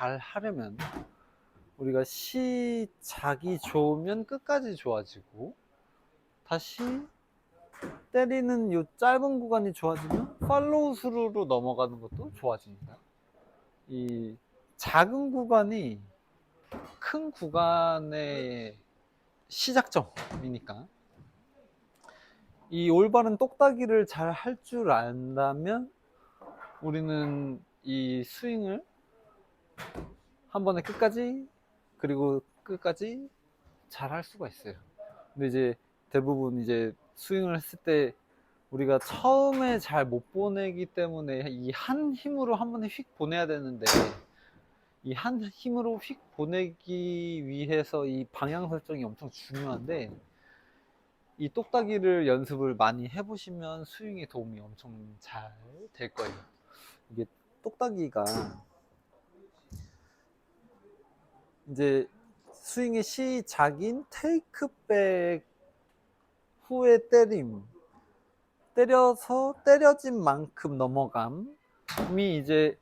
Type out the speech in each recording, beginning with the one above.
잘 하려면 우리가 시작이 좋으면 끝까지 좋아지고 다시 때리는 요 짧은 구간이 좋아지면 팔로우 스루로 넘어가는 것도 좋아집니다. 이 작은 구간이 큰 구간의 시작점이니까 이 올바른 똑딱이를 잘 할 줄 안다면 우리는 이 스윙을 한 번에 끝까지 그리고 끝까지 잘 할 수가 있어요. 근데 이제 대부분 이제 스윙을 했을 때 우리가 처음에 잘 못 보내기 때문에 이 한 힘으로 한 번에 휙 보내야 되는데 이 한 힘으로 휙 보내기 위해서 이 방향 설정이 엄청 중요한데 이 똑딱이를 연습을 많이 해보시면 스윙에 도움이 엄청 잘 될 거예요. 이게 똑딱이가 이제 스윙의 시작인 테이크백 후에 때림 때려서 때려진 만큼 넘어감이 이제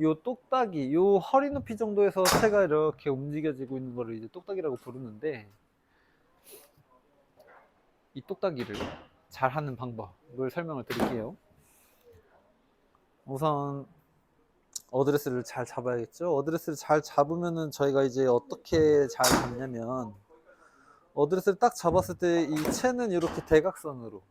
요 똑딱이 요 허리 높이 정도에서 채가 이렇게 움직여지고 있는 거를 이제 똑딱이라고 부르는데 이 똑딱이를 잘 하는 방법을 설명을 드릴게요. 우선 어드레스를 잘 잡아야겠죠. 어드레스를 잘 잡으면은 저희가 이제 어떻게 잘 잡냐면 어드레스를 딱 잡았을 때 이 채는 이렇게 대각선으로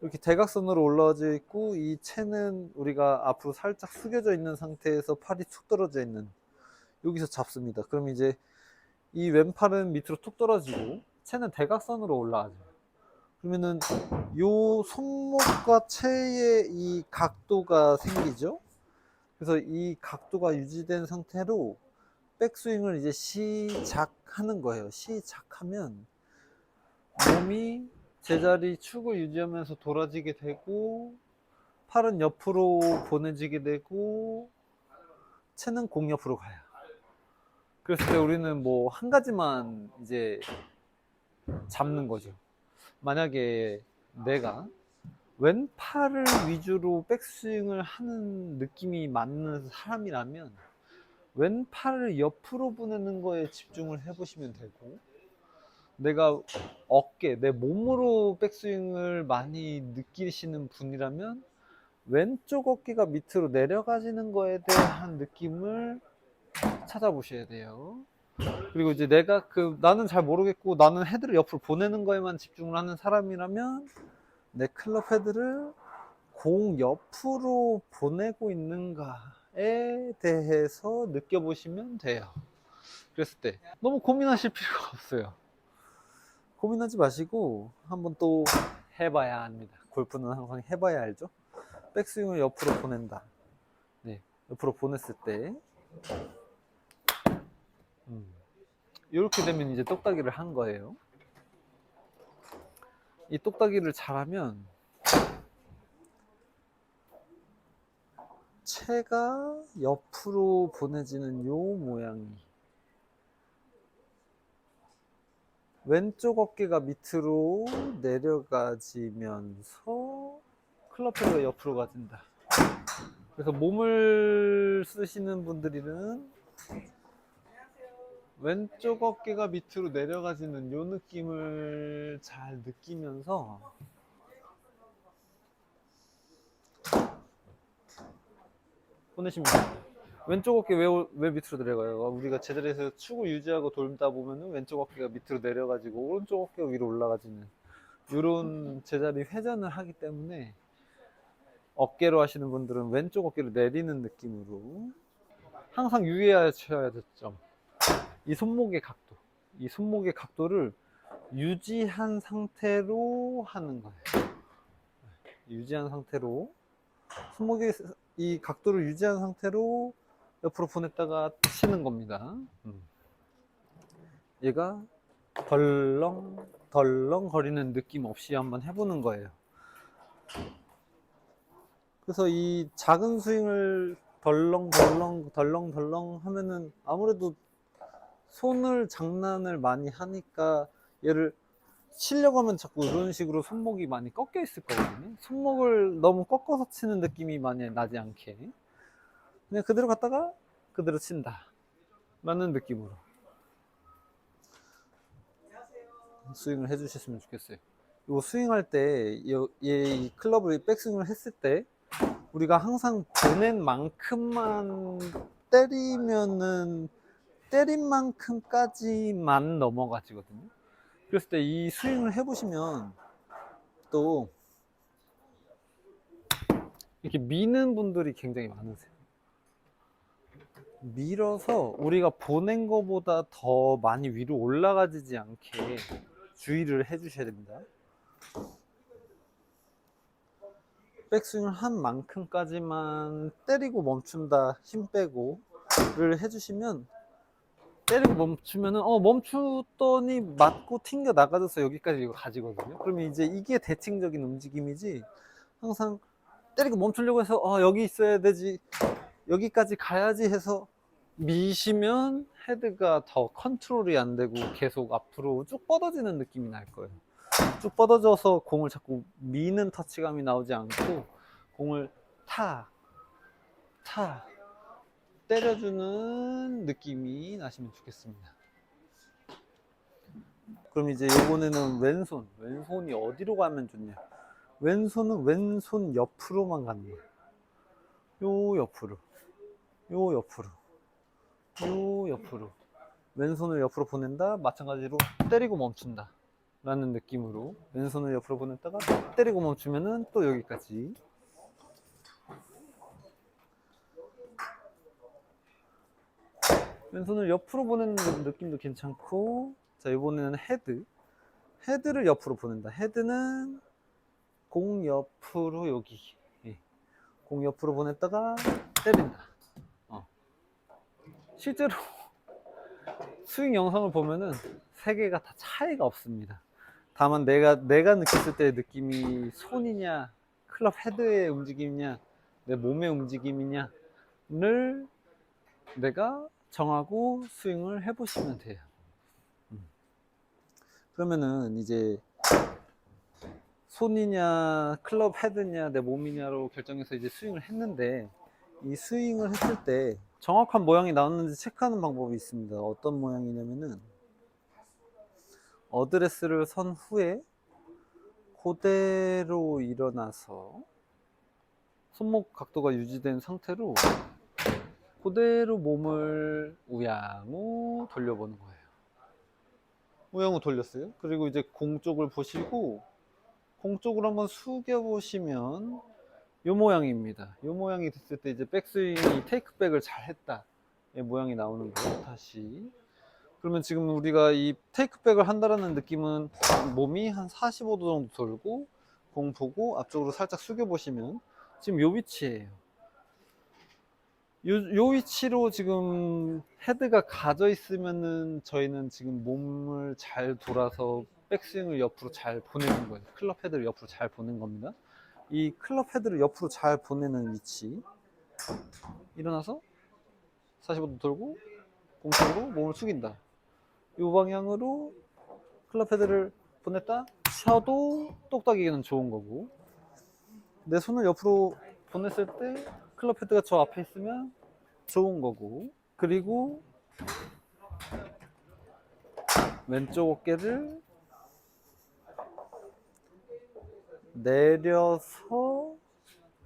이렇게 대각선으로 올라와져 있고 이 채는 우리가 앞으로 살짝 숙여져 있는 상태에서 팔이 툭 떨어져 있는 여기서 잡습니다. 그럼 이제 이 왼팔은 밑으로 툭 떨어지고 채는 대각선으로 올라가죠. 그러면은 요 손목과 채의 이 각도가 생기죠. 그래서 이 각도가 유지된 상태로 백스윙을 이제 시작하는 거예요. 시작하면 몸이 제자리 축을 유지하면서 돌아지게 되고 팔은 옆으로 보내지게 되고 채는 공 옆으로 가요. 그랬을 때 우리는 뭐 한 가지만 이제 잡는 거죠. 만약에 내가 왼팔을 위주로 백스윙을 하는 느낌이 맞는 사람이라면 왼팔을 옆으로 보내는 거에 집중을 해보시면 되고 내가 어깨, 내 몸으로 백스윙을 많이 느끼시는 분이라면 왼쪽 어깨가 밑으로 내려가지는 거에 대한 느낌을 찾아보셔야 돼요. 그리고 이제 내가 그 나는 잘 모르겠고 나는 헤드를 옆으로 보내는 거에만 집중을 하는 사람이라면 내 클럽 헤드를 공 옆으로 보내고 있는가에 대해서 느껴보시면 돼요. 그랬을 때 너무 고민하실 필요가 없어요. 고민하지 마시고 한번 또 해봐야 합니다. 골프는 항상 해봐야 알죠? 백스윙을 옆으로 보낸다. 네, 옆으로 보냈을 때 음, 이렇게 되면 이제 똑딱이를 한 거예요. 이 똑딱이를 잘하면 채가 옆으로 보내지는 요 모양이 왼쪽 어깨가 밑으로 내려가지면서 클럽 헤드가 옆으로 가진다. 그래서 몸을 쓰시는 분들은 왼쪽 어깨가 밑으로 내려가지는 요 느낌을 잘 느끼면서 보내시면 됩니다. 왼쪽 어깨 왜, 왜 밑으로 내려가요? 우리가 제자리에서 축을 유지하고 돌다 보면은 왼쪽 어깨가 밑으로 내려가지고 오른쪽 어깨가 위로 올라가지는 이런 제자리 회전을 하기 때문에 어깨로 하시는 분들은 왼쪽 어깨를 내리는 느낌으로 항상 유의하셔야 될 점. 이 손목의 각도. 이 손목의 각도를 유지한 상태로 하는 거예요. 유지한 상태로 손목의 이 각도를 유지한 상태로 옆으로 보냈다가 치는 겁니다. 음. 얘가 덜렁 덜렁 거리는 느낌 없이 한번 해보는 거예요. 그래서 이 작은 스윙을 덜렁 덜렁 덜렁 덜렁 하면은 아무래도 손을 장난을 많이 하니까 얘를 치려고 하면 자꾸 이런 식으로 손목이 많이 꺾여 있을 거거든요. 손목을 너무 꺾어서 치는 느낌이 많이 나지 않게. 그냥 그대로 갔다가 그대로 친다. 라는 느낌으로 스윙을 해주셨으면 좋겠어요. 이거 스윙할 때, 이, 이 클럽을 백스윙을 했을 때, 우리가 항상 보낸 만큼만 때리면은, 때린 만큼까지만 넘어가지거든요. 그랬을 때 이 스윙을 해보시면, 또, 이렇게 미는 분들이 굉장히 많으세요. 밀어서 우리가 보낸 것보다 더 많이 위로 올라가지 않게 주의를 해주셔야 됩니다. 백스윙을 한 만큼까지만 때리고 멈춘다, 힘 빼고를 해주시면 때리고 멈추면은 어 멈추더니 맞고 튕겨 나가져서 여기까지 이거 가지거든요. 그러면 이제 이게 대칭적인 움직임이지 항상 때리고 멈추려고 해서 어 여기 있어야 되지 여기까지 가야지 해서 미시면 헤드가 더 컨트롤이 안 되고 계속 앞으로 쭉 뻗어지는 느낌이 날 거예요. 쭉 뻗어져서 공을 자꾸 미는 터치감이 나오지 않고 공을 타, 타, 때려주는 느낌이 나시면 좋겠습니다. 그럼 이제 이번에는 왼손, 왼손이 어디로 가면 좋냐? 왼손은 왼손 옆으로만 가는 거예요. 요 옆으로, 요 옆으로, 요 옆으로. 왼손을 옆으로 보낸다. 마찬가지로 때리고 멈춘다. 라는 느낌으로 왼손을 옆으로 보냈다가 때리고 멈추면은 또 여기까지. 왼손을 옆으로 보내는 느낌도 괜찮고 자 이번에는 헤드. 헤드를 옆으로 보낸다. 헤드는 공 옆으로 여기. 예. 공 옆으로 보냈다가 때린다. 어. 실제로 스윙 영상을 보면은 세 개가 다 차이가 없습니다. 다만 내가 내가 느꼈을 때 느낌이 손이냐 클럽 헤드의 움직임이냐 내 몸의 움직임이냐를 내가 정하고 스윙을 해보시면 돼요. 음. 그러면은 이제 손이냐 클럽 헤드냐 내 몸이냐로 결정해서 이제 스윙을 했는데 이 스윙을 했을 때 정확한 모양이 나왔는지 체크하는 방법이 있습니다. 어떤 모양이냐면은 어드레스를 선 후에 그대로 일어나서 손목 각도가 유지된 상태로 그대로 몸을 우양우 돌려보는 거예요. 우양우 돌렸어요. 그리고 이제 공 쪽을 보시고 공 쪽으로 한번 숙여 보시면 요 모양입니다. 요 모양이 됐을 때 이제 백스윙이 테이크백을 잘 했다. 이 모양이 나오는 거예요. 다시. 그러면 지금 우리가 이 테이크백을 한다라는 느낌은 몸이 한 45도 정도 돌고 공 보고 앞쪽으로 살짝 숙여 보시면 지금 요 위치예요. 요, 요 위치로 지금 헤드가 가져 있으면은 저희는 지금 몸을 잘 돌아서 백스윙을 옆으로 잘 보내는 거예요. 클럽 헤드를 옆으로 잘 보낸 겁니다. 이 클럽 헤드를 옆으로 잘 보내는 위치. 일어나서 45도 돌고 공쪽으로 몸을 숙인다. 이 방향으로 클럽 헤드를 보냈다 셔도 똑딱이기는 좋은 거고 내 손을 옆으로 보냈을 때 클럽 헤드가 저 앞에 있으면 좋은 거고 그리고 왼쪽 어깨를 내려서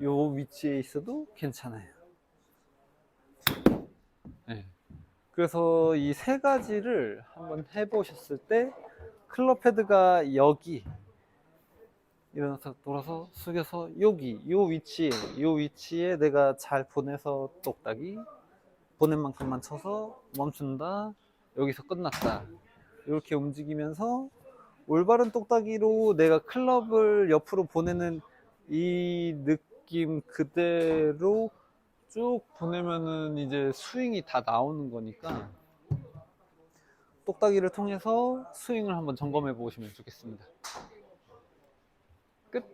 요 위치에 있어도 괜찮아요. 네. 그래서 이 세 가지를 한번 해보셨을 때 클럽 헤드가 여기 일어나서 돌아서 숙여서 여기 요 위치에 요 위치에 내가 잘 보내서 똑딱이 보낸 만큼만 쳐서 멈춘다 여기서 끝났다 이렇게 움직이면서 올바른 똑딱이로 내가 클럽을 옆으로 보내는 이 느낌 그대로 쭉 보내면은 이제 스윙이 다 나오는 거니까 똑딱이를 통해서 스윙을 한번 점검해 보시면 좋겠습니다. 끝.